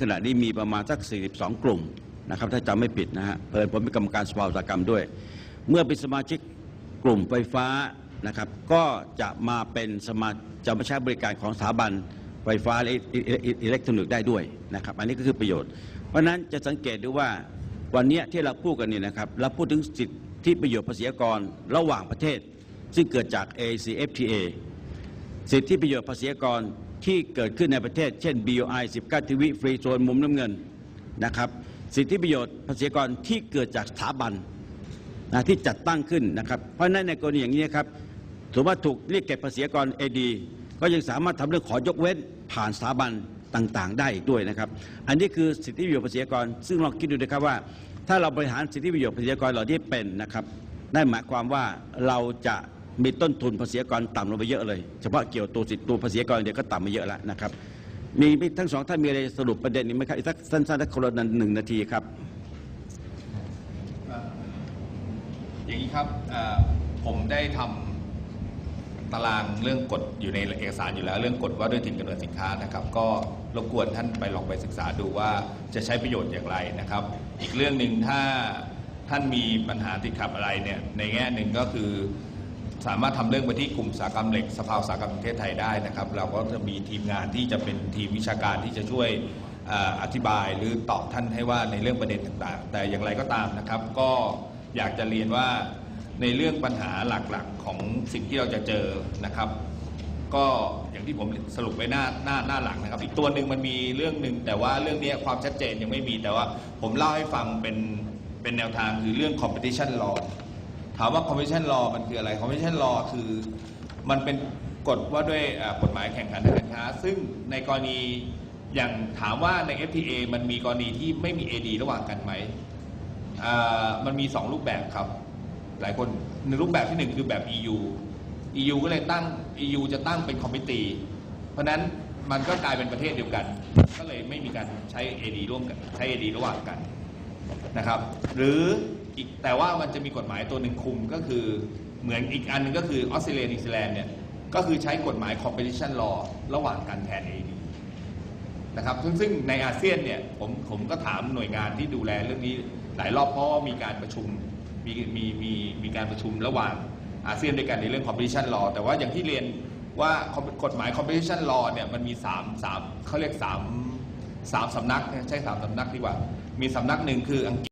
ขณะนี้มีประมาณสัก 42 กลุ่มนะครับถ้าจำไม่ผิดนะฮะเปิดผมเป็นกรรมการสภาอุตสาหกรรมด้วย เมื่อเป็นสมาชิกกลุ่มไฟฟ้านะครับก็จะมาเป็นสมาจะมาใช้บริการของสถาบันไฟฟ้าและอิเล็กทรอนิกส์ได้ด้วยนะครับอันนี้ก็คือประโยชน์ เพราะนั้นจะสังเกตดูว่าวันนี้ที่เราพูดกันเนี่ยนะครับเราพูดถึงสิทธิประโยชน์ภาษีกรระหว่างประเทศ ซึ่งเกิดจาก ACFTA สิทธิประโยชน์ภาษีกร ที่เกิดขึ้นในประเทศ เช่น BOI 19 ทีวีฟรีโซนมุมน้ำเงินนะครับสิทธิประโยชน์ภาษีกรที่เกิดจากสถาบันนะที่จัดตั้งขึ้นนะครับเพราะฉะนั้นในกรณีอย่างนี้ครับสมมติว่าถูกเรียกเก็บภาษีอากร AD ก็ยังสามารถทำเรื่องขอยกเว้นผ่านสถาบันต่างๆ ได้อีกด้วยนะครับ อันนี้คือสิทธิประโยชน์ภาษีกร ซึ่งลองคิดดูนะครับว่า ถ้าเราบริหารสิทธิประโยชน์ภาษีกรเหล่านี้เป็นนะครับได้หมายความว่าเราจะ มีต้นทุนภาษีกรต่ำลงไปเยอะเลย เฉพาะเกี่ยวตัวสิทธิตัวภาษีกรเดียวก็ต่ำมาเยอะแล้วนะครับ มีทั้งสองท่านมีอะไรสรุปประเด็นนี้ไหมครับอีกสักสั้นๆสักคนละหนึ่งนาทีครับ อย่างนี้ครับผมได้ทำตารางเรื่องกฎอยู่ในเอกสารอยู่แล้ว เรื่องกฎว่าด้วยถิ่นกำเนิดสินค้านะครับ ก็รบกวนท่านไปลองไปศึกษาดูว่าจะใช้ประโยชน์อย่างไรนะครับ อีกเรื่องหนึ่งถ้าท่านมีปัญหาติดขัดอะไรเนี่ยในแง่หนึ่งก็คือ สามารถทำเรื่องไปที่กลุ่มสาหกรรมเหล็กสภาอุตสาหกรรมประเทศไทยได้นะครับ เราก็จะมีทีมงานที่จะเป็นทีมวิชาการที่จะช่วยเอ่ออธิบายหรือตอบท่านให้ว่าในเรื่องประเด็นต่างๆ แต่อย่างไรก็ตามนะครับ ก็อยากจะเรียนว่าในเรื่องปัญหาหลักๆของสิ่งที่เราจะเจอนะครับ ก็อย่างที่ผมสรุปไว้หน้าหน้าหน้าหลังนะครับ อีกตัวหนึ่งมันมีเรื่องหนึ่งแต่ว่าเรื่องนี้ความชัดเจนยังไม่มีแต่ว่าผมเล่าให้ฟังเป็นเป็นแนวทางคือเรื่อง competition law ถามว่า competition law มันคืออะไร competition law คือมันเป็นกฎว่าด้วยกฎหมายแข่งขันทางการค้า ซึ่งในกรณีอย่างถามว่าใน FTA มันมีกรณีที่ไม่มี AD ระหว่างกันไหม มันมี 2 รูปแบบครับ หลายคนในรูปแบบที่หนึ่งคือแบบ EU EU ก็เลยตั้ง EU จะตั้งเป็นคอมมิตี้เพราะฉะนั้นมันก็กลายเป็นประเทศเดียวกัน ก็เลยไม่มีการใช้ AD ร่วมกัน ใช้ AD ระหว่างกันนะครับ หรือ อีกแต่ว่ามันจะมีกฎหมายตัวหนึ่งคุมก็คือเหมือนอีกอันหนึงก็คือออสเตรเลียนิวซีแลนด์เนี่ยก็คือใช้กฎหมาย competition law ระหว่างกันแทน AD นะครับซึ่งซึ่งในอาเซียนเนี่ยผมผมก็ถามหน่วยงานที่ดูแลเรื่องนี้หลายรอบเพราะว่ามีการประชุมมีมีมีมีการประชุมระหว่างอาเซียนด้วยกันในเรื่อง competition law แต่ว่าอย่างที่เรียนว่ากฎหมาย competition law เนี่ยมันมี3 3เขาเรียก 3 3สำนักใช้3สำนักดีกว่า มีสำนักหนึ่งคืออังกฤษ